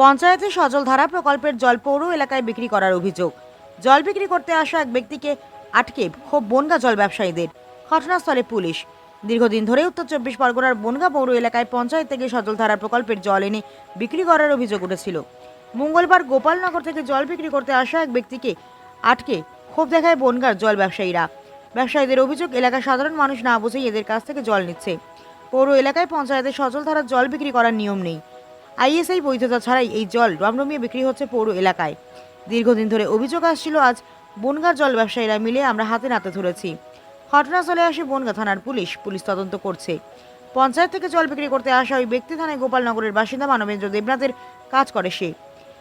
পঞ্চায়েতের সজলধারা প্রকল্পের জল পৌর এলাকায় বিক্রি করার অভিযোগ। জল বিক্রি করতে আসা এক ব্যক্তিকে আটকে ক্ষোভ বনগা জল ব্যবসায়ীদের। ঘটনাস্থলে পুলিশ। দীর্ঘদিন ধরে উত্তর চব্বিশ পরগনার বনগা পৌর এলাকায় পঞ্চায়েত থেকে সজলধারা প্রকল্পের জল এনে বিক্রি করার অভিযোগ উঠেছিল। মঙ্গলবার গোপালনগর থেকে জল বিক্রি করতে আসা এক ব্যক্তিকে আটকে ক্ষোভ দেখায় বনগার জল ব্যবসায়ীরা। ব্যবসায়ীদের অভিযোগ, এলাকার সাধারণ মানুষ না বুঝেই এদের কাছ থেকে জল নিচ্ছে। পৌর এলাকায় পঞ্চায়েতের সজলধারার জল বিক্রি করার নিয়ম নেই। আইএসআই বৈধতা ছাড়াই এই জল রমরমিয়ে বিক্রি হচ্ছে পৌর এলাকায়। দীর্ঘদিন ধরে অভিযোগ আসছিল, আজ বনগার জল ব্যবসায়ীরা মিলে আমরা হাতে নাতে ধরেছি। ঘটনাস্থলে আসে বনগা থানার পুলিশ। পুলিশ তদন্ত করছে। পঞ্চায়েত থেকে জল বিক্রি করতে আসা ওই ব্যক্তি থানায় গোপালনগরের বাসিন্দা মানবেন্দ্র দেবনাথের কাজ করে সে।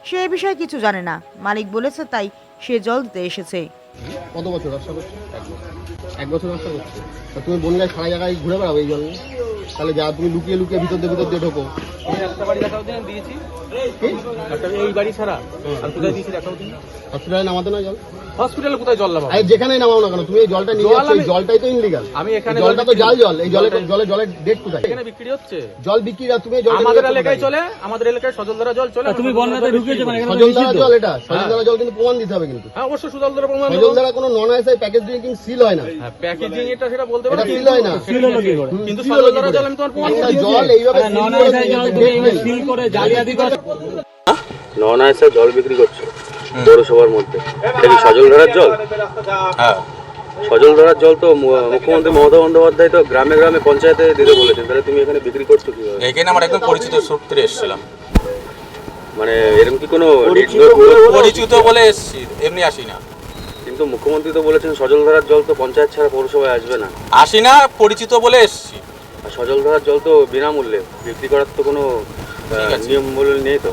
সে এ বিষয়ে কিছু জানে না। মালিক বলেছে, তাই সে জল দিতে এসেছে। কত বছর ব্যবসা করছ? এক বছর। এক বছর ব্যবসা করছ। তুমি বনগায় সারা জায়গায় ঘুরে বেড়াবে এই জল নিয়ে? তাহলে যা তুমি লুকিয়ে লুকিয়ে ভিতর দিয়ে ভিতর দিয়ে ঢোকো। দিয়েছি। এই বাড়ি ছাড়া? আর কোথায় দিয়েছি হসপিটালে নামাতে না জল? হসপিটালে কোথায় জল লাগাবো আরে নামাও না কেন তুমি এই জলটা নিয়ে যাচ্ছ জলটাই তো ইনলিগাল আমি এখানে জলটা তো জাল জল এই জলে জলে জলের ডেট কোথায়? এখানে বিক্রি হচ্ছে। জল বিক্রি আর তুমি এই আমাদের এলাকায় চলে আমাদের এলাকায় সজলধারা জল চলে তুমি বন্যাতে সজলধারা মানে সজলধারা জল এটা সজলধারা জল কিন্তু প্রমাণ দিতে হবে কিন্তু। হ্যাঁ অবশ্যই সজলধারা প্রমাণ সজলধারা কোনো non ISI package drinking seal হয় না। হ্যাঁ প্যাকেজিং এটা সেটা বলতে সিল হয় না। সিল হলো কি করে? কিন্তু সজলধারা জল আমি তোমার প্রমাণ একটা করে দিচ্ছি। জল এইভাবে নন আইসাই জল date তুমি নেই। সিল করে জালিয়াতি করছ নন আইসে জল বিক্রি করছ পৌরসভার মধ্যে। এটা কি সজল ধারার জল? হ্যাঁ। সজল ধারার জল তো মুখ্যমন্ত্রী মমতা বন্দ্যোপাধ্যায় তো গ্রামে গ্রামে পঞ্চায়েতে দিতে বলেছেন তাহলে তুমি এখানে বিক্রি করছ কীভাবে? এখানে আমার একদম পরিচিত সূত্রে এসেছিলাম। মানে এরকম কি কোনো পরিচিত বলে এসেছি এমনি আসি না। কিন্তু মুখ্যমন্ত্রী তো বলেছেন সজল ধারার জল তো পঞ্চায়েত ছাড়া পৌরসভায় আসবে না। আসি না পরিচিত বলে এসেছি। আর সজল ধারার জল তো বিনামূল্যে বিক্রি করার তো কোনো। নিয়ম বলে নেই তো।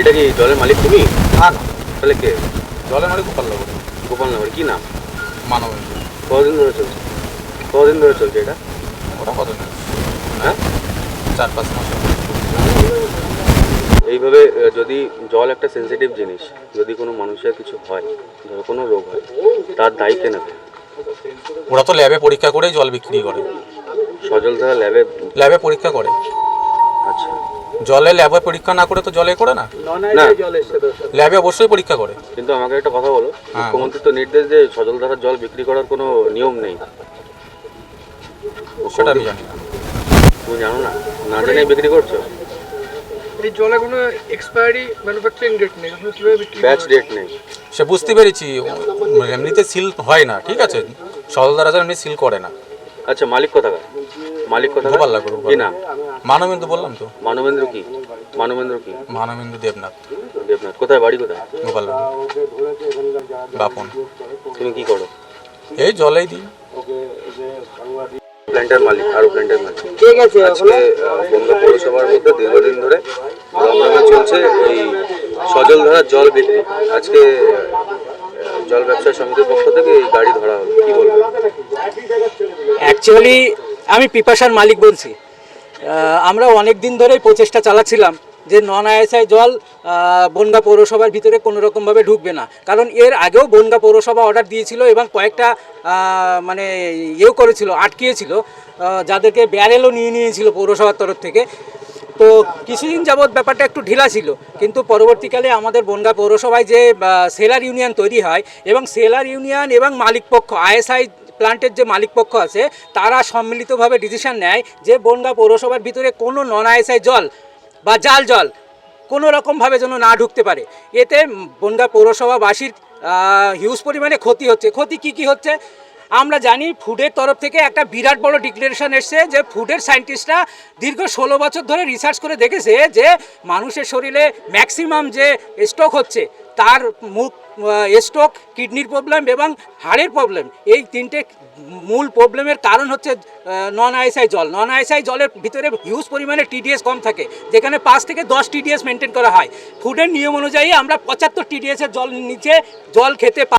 এটা কি জলের মালিক তুমি? না না। তাহলে কে? জলে মারি গোপাল লাগবে গোপালনগর কি নাম? মানব কদিন ধরে চলছে? কদিন ধরে চলছে এটা? ওটা কত না হ্যাঁ? চার পাঁচ মাস। এইভাবে যদি জল একটা সেন্সিটিভ জিনিস যদি কোনো মানুষের কিছু হয় ধরো কোনো রোগ হয় তার দায়ী কে নেবে? ওরা তো ল্যাবে পরীক্ষা করেই জল বিক্রি করে। সজল ধারা ল্যাবে ল্যাবে পরীক্ষা করে। আচ্ছা। জলে ল্যাবে পরীক্ষা না করে তো জলে করে না? না ল্যাবে অবশ্যই পরীক্ষা করে। কিন্তু আমাকে একটা কথা বলো। হ্যাঁ। মুখ্যমন্ত্রী তো নির্দেশ যে সজল ধারার জল বিক্রি করার কোনো নিয়ম নেই। সেটা আমি জানি না। তুমি জানো না? না জেনে বিক্রি করছ? এই জলে কোনো এক্সপায়ারি ম্যানুফ্যাকচারিং ডেট নেই ব্যাচ ডেট নেই। সে বুঝতে পেরেছি। এমনিতে সিল হয় না ঠিক আছে? সদলদারা এমনি সিল করে না। আচ্ছা মালিক কোথাকার? মালিক কোথাকার? গোপাল লাগবে কি নাম? মানবেন্দু বললাম তো। মানবেন্দ্র কি? মানবেন্দ্র কি? মানবেন্দু দেবনাথ। দেবনাথ কোথায় বাড়ি কোথায়? গোপাল বাপন। তুমি কি করো? এই জলেই দিই। প্ল্যান্টের মালিক আরও প্ল্যান্টের মালিক। আজকে আহ, বনগা পৌরসভার মধ্যে দীর্ঘদিন ধরে রমরমে চলছে এই সজল ধারার জল বিক্রি। আজকে জল ব্যবসায়ী সমিতির পক্ষ থেকে এই গাড়ি ধরা হলো কি অ্যাকচুয়ালি আমি পিপাসার মালিক বলছি। আমরা অনেক দিন ধরেই প্রচেষ্টা চালাচ্ছিলাম যে নন আইএসআই জল বনগা পৌরসভার ভিতরে কোনো রকমভাবে ঢুকবে না। কারণ এর আগেও বনগা পৌরসভা অর্ডার দিয়েছিল এবং কয়েকটা মানে ইয়েও করেছিল, আটকিয়েছিল যাদেরকে ব্যারেলও নিয়ে নিয়েছিল পৌরসভার তরফ থেকে। তো কিছুদিন যাবৎ ব্যাপারটা একটু ঢিলা ছিল। কিন্তু পরবর্তীকালে আমাদের বনগা পৌরসভায় যে সেলার ইউনিয়ন তৈরি হয় এবং সেলার ইউনিয়ন এবং মালিকপক্ষ, আইএসআই প্লান্টের যে মালিকপক্ষ আছে, তারা সম্মিলিতভাবে ডিসিশন নেয় যে বনগা পৌরসভার ভিতরে কোনো নন আইএসআই জল বা জাল জল কোনো রকমভাবে যেন না ঢুকতে পারে। এতে বনগা পৌরসভাবাসীর হিউজ পরিমাণে ক্ষতি হচ্ছে। ক্ষতি কি কি হচ্ছে? আমরা জানি ফুডের তরফ থেকে একটা বিরাট বড় ডিক্লারেশন এসছে যে ফুডের সায়েন্টিস্টরা দীর্ঘ ষোলো বছর ধরে রিসার্চ করে দেখেছে যে মানুষের শরীরে ম্যাক্সিমাম যে স্ট্রোক হচ্ছে, তার মুখ স্ট্রোক কিডনির প্রবলেম এবং হাড়ের প্রবলেম এই তিনটে মূল প্রবলেমের কারণ হচ্ছে নন আইএসআই জল। নন আইএসআই জলের ভিতরে হিউজ পরিমাণে টিডিএস কম থাকে, যেখানে পাঁচ থেকে দশ টিডিএস মেনটেন করা হয়। ফুডের নিয়ম অনুযায়ী আমরা পঁচাত্তর টিডিএসের জল নিচে জল খেতে পা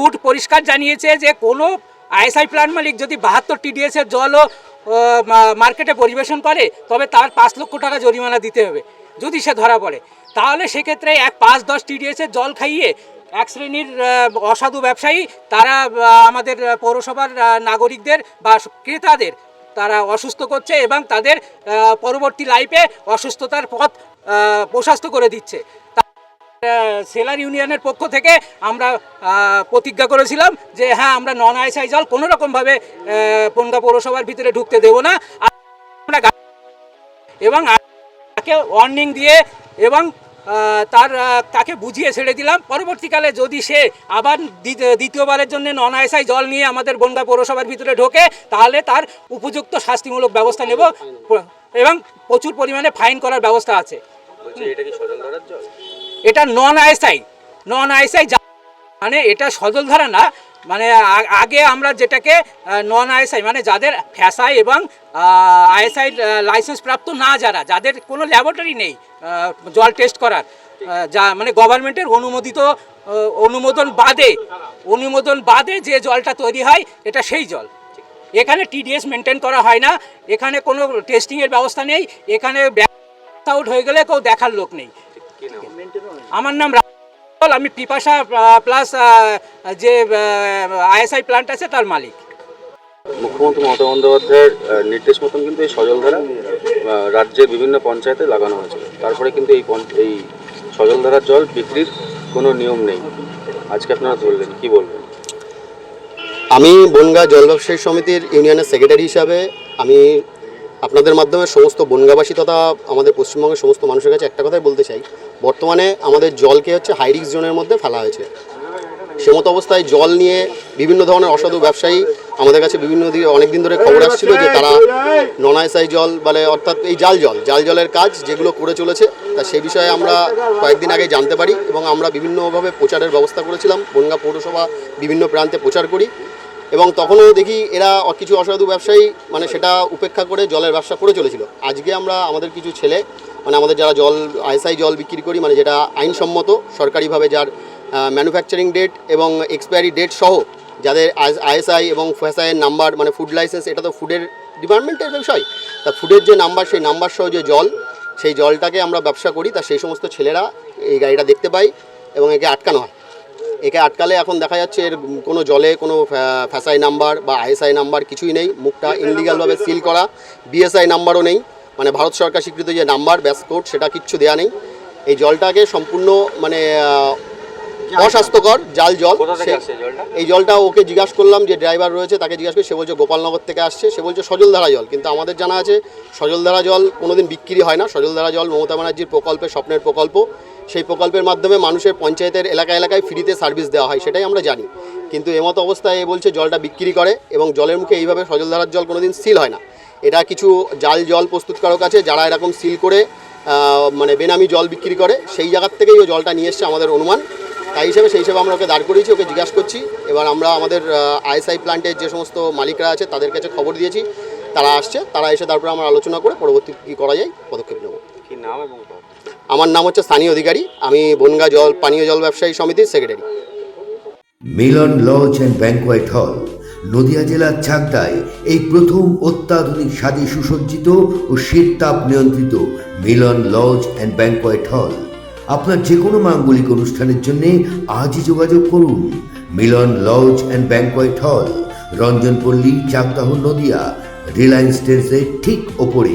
ফুড পরিষ্কার জানিয়েছে যে কোনো আইএসআই প্ল্যান্ট মালিক যদি বাহাত্তর টিডিএসের জলও মার্কেটে পরিবেশন করে, তবে তার পাঁচ লক্ষ টাকা জরিমানা দিতে হবে, যদি সে ধরা পড়ে। তাহলে সেক্ষেত্রে এক পাঁচ দশ টিডিএসের জল খাইয়ে এক শ্রেণির অসাধু ব্যবসায়ী তারা আমাদের পৌরসভার নাগরিকদের বা ক্রেতাদের তারা অসুস্থ করছে এবং তাদের পরবর্তী লাইফে অসুস্থতার পথ প্রশস্ত করে দিচ্ছে। সেলার ইউনিয়নের পক্ষ থেকে আমরা প্রতিজ্ঞা করেছিলাম যে হ্যাঁ আমরা নন আইসাই জল কোনো রকমভাবে পনগা পৌরসভার ভিতরে ঢুকতে দেব না। আমরা এবং তাকে ওয়ার্নিং দিয়ে এবং তার তাকে বুঝিয়ে ছেড়ে দিলাম। পরবর্তীকালে যদি সে আবার দ্বিতীয়বারের জন্য নন আইসাই জল নিয়ে আমাদের বনগা পৌরসভার ভিতরে ঢোকে, তাহলে তার উপযুক্ত শাস্তিমূলক ব্যবস্থা নেব। এবং প্রচুর পরিমাণে ফাইন করার ব্যবস্থা আছে। এটা কি এটা নন আইএসআই নন আইএসআই মানে এটা সজলধারা না মানে আগে আমরা যেটাকে নন আইএসআই মানে যাদের ফ্যাসাই এবং আইএসআই লাইসেন্স প্রাপ্ত না যারা, যাদের কোনো ল্যাবরেটরি নেই জল টেস্ট করার যা মানে গভর্নমেন্টের অনুমোদিত অনুমোদন বাদে অনুমোদন বাদে যে জলটা তৈরি হয়, এটা সেই জল। এখানে টিডিএস মেনটেন করা হয় না, এখানে কোনো টেস্টিংয়ের ব্যবস্থা নেই, এখানে ব্যাক আউট হয়ে গেলে কেউ দেখার লোক নেই। আমার নাম রাহুল আমি পিপাসা প্লাস যে আইএসআই প্ল্যান্ট আছে তার মালিক। মুখ্যমন্ত্রী মমতা বন্দ্যোপাধ্যায়ের নির্দেশ মতন কিন্তু এই সজলধারা রাজ্যের বিভিন্ন পঞ্চায়েতে লাগানো হয়েছে। তারপরে কিন্তু এই পঞ্চ- এই সজলধারার জল বিক্রির কোনো নিয়ম নেই। আজকে আপনারা ধরলেন কি বলবেন? আমি বনগা জল ব্যবসায়ী সমিতির ইউনিয়নের সেক্রেটারি হিসাবে আমি আপনাদের মাধ্যমে সমস্ত বনগাবাসী তথা আমাদের পশ্চিমবঙ্গের সমস্ত মানুষের কাছে একটা কথাই বলতে চাই। বর্তমানে আমাদের জলকে হচ্ছে হাইরিক্স জোনের মধ্যে ফেলা হয়েছে। সেমতো অবস্থায় জল নিয়ে বিভিন্ন ধরনের অসাধু ব্যবসায়ী আমাদের কাছে বিভিন্ন দিকে অনেক দিন ধরে খবর আসছিল যে তারা ননাইসাই জল বলে, অর্থাৎ এই জাল জল, জাল জলের কাজ যেগুলো করে চলেছে, তা সেই বিষয়ে আমরা কয়েকদিন আগে জানতে পারি এবং আমরা বিভিন্নভাবে প্রচারের ব্যবস্থা করেছিলাম। বনগা পৌরসভা বিভিন্ন প্রান্তে প্রচার করি। এবং তখনও দেখি এরা কিছু অসাধু ব্যবসায়ী মানে সেটা উপেক্ষা করে জলের ব্যবসা করে চলেছিল। আজকে আমরা আমাদের কিছু ছেলে মানে আমাদের যারা জল, আইএসআই জল বিক্রি করি মানে যেটা আইনসম্মত, সরকারিভাবে যার ম্যানুফ্যাকচারিং ডেট এবং এক্সপায়ারি ডেট সহ যাদের আইএসআই এবং ফেসআইয়ের নাম্বার মানে ফুড লাইসেন্স এটা তো ফুডের ডিপার্টমেন্টের বিষয়। তা ফুডের যে নাম্বার সেই নাম্বার সহ যে জল, সেই জলটাকে আমরা ব্যবসা করি, তা সেই সমস্ত ছেলেরা এই গাড়িটা দেখতে পাই এবং একে আটকানো হয়। একে আটকালে এখন দেখা যাচ্ছে এর কোনো জলে কোনো ফ্যাসাই নাম্বার বা আইএসআই নাম্বার কিছুই নেই। মুখটা ইনলিগালভাবে সিল করা। বিএসআই নাম্বারও নেই। মানে ভারত সরকার স্বীকৃত যে নাম্বার ব্যাস কোড সেটা কিচ্ছু দেওয়া নেই। এই জলটাকে সম্পূর্ণ মানে অস্বাস্থ্যকর জাল জল। এই জলটা? ওকে জিজ্ঞাসা করলাম যে ড্রাইভার রয়েছে তাকে জিজ্ঞাসা করি সে বলছে গোপালনগর থেকে আসছে। সে বলছে সজলধারা জল। কিন্তু আমাদের জানা আছে সজলধারা জল কোনোদিন বিক্রি হয় না। সজলধারা জল মমতা ব্যানার্জির প্রকল্পে স্বপ্নের প্রকল্প। সেই প্রকল্পের মাধ্যমে মানুষের পঞ্চায়েতের এলাকা এলাকায় ফ্রিতে সার্ভিস দেওয়া হয়, সেটাই আমরা জানি। কিন্তু এমতো অবস্থায় এ বলছে জলটা বিক্রি করে এবং জলের মুখে এইভাবে সজলধারার জল কোনোদিন সিল হয় না। এটা কিছু জাল জল প্রস্তুতকারক আছে যারা এরকম সিল করে মানে বেনামি জল বিক্রি করে, সেই জায়গার থেকেই ও জলটা নিয়ে এসছে আমাদের অনুমান। তাই হিসেবে সেই হিসেবে আমরা ওকে দাঁড় করিয়েছি, ওকে জিজ্ঞাসা করছি। এবার আমরা আমাদের আইএসআই প্ল্যান্টের যে সমস্ত মালিকরা আছে তাদের কাছে খবর দিয়েছি। তারা আসছে, তারা এসে তারপরে আমরা আলোচনা করে পরবর্তী কী করা যায়, পদক্ষেপ নেব। কি নাম এবং? আমার নাম হচ্ছে স্থানীয় অধিকারী। আমি বনগা জল, পানীয় জল ব্যবসায়ী সমিতির secretary Milan lodge and banquet hall, Nadia জেলার চাকদায় এই প্রথম অত্যাধুনিক স্বাদে সুসজ্জিত ও শীততাপ নিয়ন্ত্রিত মিলন লজ অ্যান্ড ব্যাংকোয়েট হল। আপনার যে কোনো মাঙ্গলিক অনুষ্ঠানের জন্য আজই যোগাযোগ করুন। মিলন লজ অ্যান্ড ব্যাংকোয়েট হল রঞ্জনপল্লী চাকদাহ নদিয়া, রিলায়েন্স ট্রেন্সের ঠিক ওপরে।